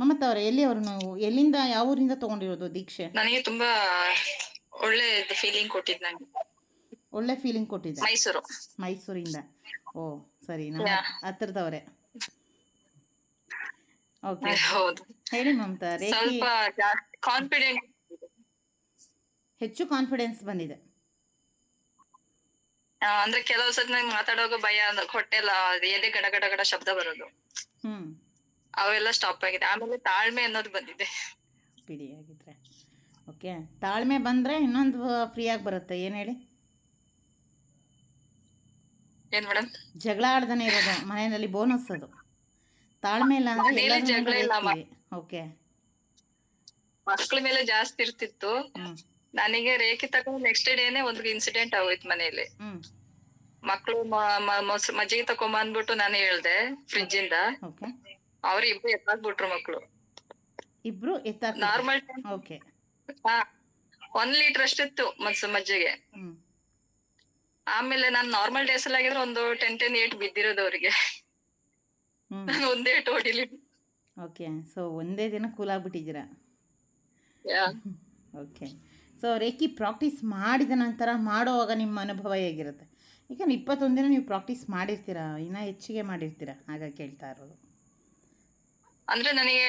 ಮಮತಾ ಅವರೇ ಎಲ್ಲಿಯವರು ನಾವು ಎಲ್ಲಿಂದ ಯಾವ ಊರಿಂದ ತಗೊಂಡಿರೋದು ದೀಕ್ಷೆ? ನನಗೆ ತುಂಬಾ ಒಳ್ಳೆ ಫೀಲಿಂಗ್ ಕೊಟ್ಟಿದ್ ನಂಗೆ. ಒಳ್ಳೆ ಫೀಲಿಂಗ್ ಕೊಟ್ಟಿದೆ ಮೈಸೂರು. ಮೈಸೂರಿಂದ. ಓ ಸರಿ ನಮ್ಮ Yeah. ಹತ್ತಿರದವರೇ ಓಕೆ. ಹೌದು. ಹೇಳಿ ಮಮತಾ ರೇಖಿ ಸ್ವಲ್ಪ ಕಾನ್ಫಿಡೆಂಟ್ ಹೆಚ್ಚು ಕಾನ್ಫಿಡೆನ್ಸ್ ಬಂದಿದೆ. ಅಂದ್ರೆ ಕೆಲವು ಸತಿ ನಂಗೆ ಮಾತಾಡುವಾಗ ಭಯ ಅಂದ್ರೆ ಹೊಟ್ಟೆ ಎಲ್ಲ ಎದೆ ಗಡ ಗಡ ಗಡ ಶಬ್ದ ಬರೋದು. ಹ್ಮ್. ಅವೆಲ್ಲ ಸ್ಟಾಪ್ ಆಗಿದೆ. ಆಮೇಲೆ ತಾಳ್ಮೆ ಅನ್ನೋದು ಬಂದಿದೆ. ಬಿಡಿ ಆಗಿದ್ರೆ ಓಕೆ ತಾಳ್ಮೆ ಬಂದ್ರೆ ಇನ್ನೊಂದು ಫ್ರೀಯಾಗಿ ಬರುತ್ತೆ. ಏನ್ ಹೇಳಿ? ಏನ್ ಮೇಡಮ್ ಜಗಳ ಆಡ್ದನೆ ಇರೋದು. ಮನೆಯಲ್ಲಿ ಬೋನಸ್ ಅದು. ತಾಳ್ಮೆ ಇಲ್ಲ ಅಂದ್ರೆ ಮನೇಲಿ ಜಗಳ ಇಲ್ಲ ಅಮ್ಮ. ಓಕೆ ಮಕ್ಳ ಮೇಲೆ ಜಾಸ್ತಿ ಇರ್ತಿತ್ತು. ಹ್ಮ್. ನನಗೆ ರೇಖೆ ತಗೊಂಡು ನೆಕ್ಸ್ಟ್ ಡೇನೆ ಒಂದು ಇನ್ಸಿಡೆಂಟ್ ಆಗೋಯ್ತು ಮನೆಯಲ್ಲಿ. ಮಕ್ಕಳು ಮಕ್ಳು ಮ- ಮ- ಮೊಸ್- ಮಜ್ಜಿಗೆ ತಕೊಂಬಂದ್ಬಿಟ್ಟು ನಾನು ಹೇಳ್ದೆ ಫ್ರಿಜ್ ಇಂದ. ಓಕೆ ಅವ್ರು ಇಬ್ರು ಎತ್ತಾಕ್ಬಿಟ್ರು ಮಕ್ಳು. ಇಬ್ರು ಎತ್ತ ನಾರ್ಮಲ್ ಓಕೆ ಒಂದ್ ಲೀಟರ್ ಅಷ್ಟಿತ್ತು ಮಸ್ ಮಜ್ಜಿಗೆ. ಆಮೇಲೆ ನಾನ್ ನಾರ್ಮಲ್ ಡೇಸ್ ಅಲ್ಲಿ ಆಗಿದ್ರೆ ಒಂದು ಟೆನ್ ಟೆನ್ ಏಟ್ ಬಿದ್ದಿರೋದು ಅವ್ರಿಗೆ. ನಾನು ಒಂದೇ ಏಟ್ ಹೊಡಿಲಿ. ಓಕೆ ಸೊ ಒಂದೇ ದಿನ ಕೂಲ್ ಆಗ್ಬಿಟ್ಟಿದ್ದೀರಾ? ಓಕೆ ಸೊ ರೇಖಿ ಪ್ರಾಕ್ಟೀಸ್ ಮಾಡಿದ ನಂತರ ಮಾಡುವಾಗ ನಿಮ್ಮ ಅನುಭವ ಹೇಗಿರುತ್ತೆ? ಯಾಕಂದ್ರೆ ಇಪ್ಪತ್ತೊಂದು ದಿನ ನೀವು ಪ್ರಾಕ್ಟೀಸ್ ಮಾಡಿರ್ತೀರಾ? ಇನ್ನೂ ಹೆಚ್ಚಿಗೆ ಮಾಡಿರ್ತೀರಾ? ಹಾಗಾಗಿ ಕೇಳ್ತಾ ಇರೋದು. ಅಂದ್ರೆ ನನಗೆ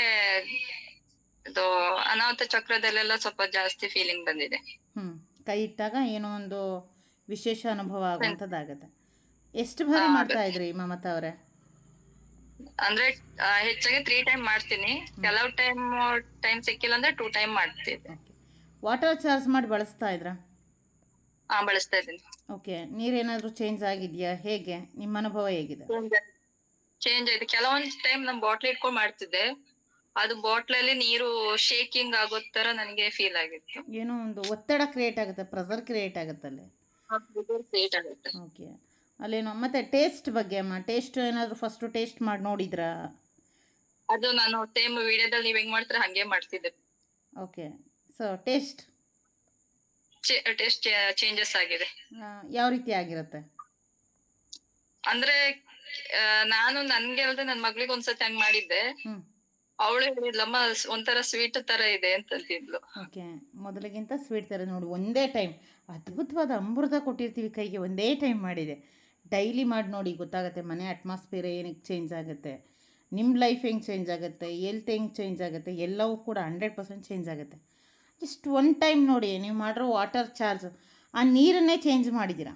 ಇದು ಅನಾಹುತ ಚಕ್ರದಲ್ಲೆಲ್ಲ ಸ್ವಲ್ಪ ಜಾಸ್ತಿ ಫೀಲಿಂಗ್ ಬಂದಿದೆ. ಹ್ಮ್. ಕೈ ಇಟ್ಟಾಗ ಏನೋ ಒಂದು ವಿಶೇಷ ಅನುಭವ ಆಗುವಂತದ್ದಾಗತ್ತೆ ಎಷ್ಟು ಬಾರಿ ಮಾಡ್ತಾ ಇದ್ರಿ ಮಮತಾ ಅವರೇ? ಅಂದ್ರೆ ಆ, ಹೆಚ್ಚಾಗಿ ತ್ರೀ ಟೈಮ್ ಮಾಡ್ತೀನಿ. ಕೆಲವು ಟೈಮ್ ಟೈಮ್ ಸಿಕ್ಕಿಲ್ಲ ಅಂದ್ರೆ ಟೂ ಟೈಮ್ ಮಾಡ್ತಿದ್ದೆ. ಓಕೆ ವಾಟರ್ ಚಾರ್ಜ್ ಮಾಡಿ ಬಳಸ್ತಾ ಇದ್ರಾ? ಹಾ ಬಳಸ್ತಾ ಇದ್ದೀನಿ. ಓಕೆ ನೀರೇನಾದರೂ ಚೇಂಜ್ ಆಗಿದೆಯಾ? ಹೇಗೆ? ನಿಮ್ಮ ಅನುಭವ ಹೇಗಿದೆ? ಚೇಂಜ್ ಆಯ್ತು. ಕೆಲವೊಂದ್ ಟೈಮ್ ನಮ್ ಬಾಟ್ಲ್ ಇಟ್ಕೊಂಡ್ ಮಾಡ್ತಿದ್ದೆ. ಅದು ಬಾಟ್ಲಲ್ಲಿ ನೀರು ಶೇಕಿಂಗ್ ಆಗೋ ತರ ನನಗೆ ಫೀಲ್ ಆಗಿತ್ತು. ಏನೋ ಒಂದು ಒತ್ತಡ ಕ್ರಿಯೇಟ್ ಆಗುತ್ತೆ ಪ್ರೆಸರ್ ಕ್ರಿಯೇಟ್ ಆಗುತ್ತೆ ಅಲ್ಲಿ. ಕ್ರಿಯೇಟ್ ಆಗುತ್ತೆ. ಓಕೆ ಅಲ್ಲೇನೋ ಮತ್ತೆ ಟೇಸ್ಟ್ ಬಗ್ಗೆ ಅಮ್ಮ ಟೇಸ್ಟ್ ಏನಾದರೂ ಫಸ್ಟ್ ಟೇಸ್ಟ್ ಮಾಡಿ ನೋಡಿದ್ರಾ? ಅದು ನಾನು ಸೇಮ್ ವಿಡಿಯೋದಲ್ಲಿ ನೀವ್ ಹೆಂಗ್ ಮಾಡ್ತೀರಾ ಹಂಗೆ ಮಾಡ್ತಿದ್ದೆ. Okay so taste taste changes ಆಗಿದೆ. ಯಾವ ರೀತಿ ಆಗಿರುತ್ತೆ? ಅಂದ್ರೆ ನಾನು ನನ್ಗೆ ಅಲ್ದೆ ನನ್ ಮಗ್ಳಿಗೆ ಒಂದ್ಸತಿ ಹಂಗ್ ಮಾಡಿದ್ದೆ. ಅವಳು ಹೇಳಿದ್ಲಮ್ಮ ಒಂಥರ ಸ್ವೀಟ್ ತರ ಇದೆ ಅಂತಂತಿದ್ಲು ಓಕೆ. ಮೊದಲಿಗಿಂತ ಸ್ವೀಟ್ ತರ ನೋಡಿ ಒಂದೇ ಟೈಮ್ ಅದ್ಭುತವಾದ ಅಮೃತ ಕೊಟ್ಟಿರ್ತೀವಿ ಕೈಗೆ ಒಂದೇ ಟೈಮ್ ಮಾಡಿದೆ. ಡೈಲಿ ಮಾಡಿ ನೋಡಿ ಗೊತ್ತಾಗುತ್ತೆ ಮನೆ ಅಟ್ಮಾಸ್ಫಿಯರ್ ಏನಕ್ಕೆ ಚೇಂಜ್ ಆಗುತ್ತೆ. ನಿಮ್ಮ ಲೈಫ್ ಹೆಂಗೆ ಚೇಂಜ್ ಆಗುತ್ತೆ ಎಲ್ತ್ ಹೆಂಗೆ ಚೇಂಜ್ ಆಗುತ್ತೆ ಎಲ್ಲವೂ ಕೂಡ ಹಂಡ್ರೆಡ್ ಪರ್ಸೆಂಟ್ ಚೇಂಜ್ ಆಗುತ್ತೆ. ಜಸ್ಟ್ ಒನ್ ಟೈಮ್ ನೋಡಿ ನೀವು ಮಾಡಿರೋ ವಾಟರ್ ಚಾರ್ಜ್ ಆ ನೀರನ್ನೇ ಚೇಂಜ್ ಮಾಡಿದ್ದೀರಾ.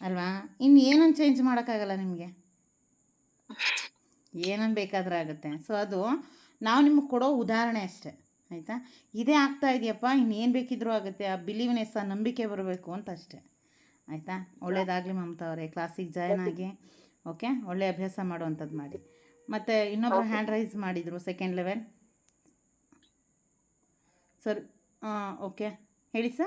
ಅಲ್ವಾ? ಇನ್ನು ಏನನ್ನು ಚೇಂಜ್ ಮಾಡೋಕ್ಕಾಗಲ್ಲ ನಿಮಗೆ? ಏನನ್ನು ಬೇಕಾದ್ರೆ ಆಗುತ್ತೆ. ಸೊ ಅದು ನಾವು ನಿಮಗೆ ಕೊಡೋ ಉದಾಹರಣೆ ಅಷ್ಟೇ. ಆಯಿತಾ? ಇದೇ ಆಗ್ತಾ ಇದೆಯಪ್ಪ ಇನ್ನೇನು ಬೇಕಿದ್ರೂ ಆಗುತ್ತೆ. ಆ ಬಿಲೀವ್ನೆಸ್ ಆ ನಂಬಿಕೆ ಬರಬೇಕು ಅಂತ ಅಷ್ಟೇ. ಆಯಿತಾ? ಒಳ್ಳೇದಾಗಲಿ ಮಮತಾ ಅವರೇ ಕ್ಲಾಸಿಗೆ ಜಾಯ್ನ್ ಆಗಿ. ಓಕೆ ಒಳ್ಳೆ ಅಭ್ಯಾಸ ಮಾಡುವಂಥದ್ದು ಮಾಡಿ. ಮತ್ತು ಇನ್ನೊಬ್ಬರು ಹ್ಯಾಂಡ್ ರೈಸ್ ಮಾಡಿದರು ಸೆಕೆಂಡ್ ಲೆವೆಲ್ ಸರ್ ಓಕೆ ಹೇಳಿ ಸರ್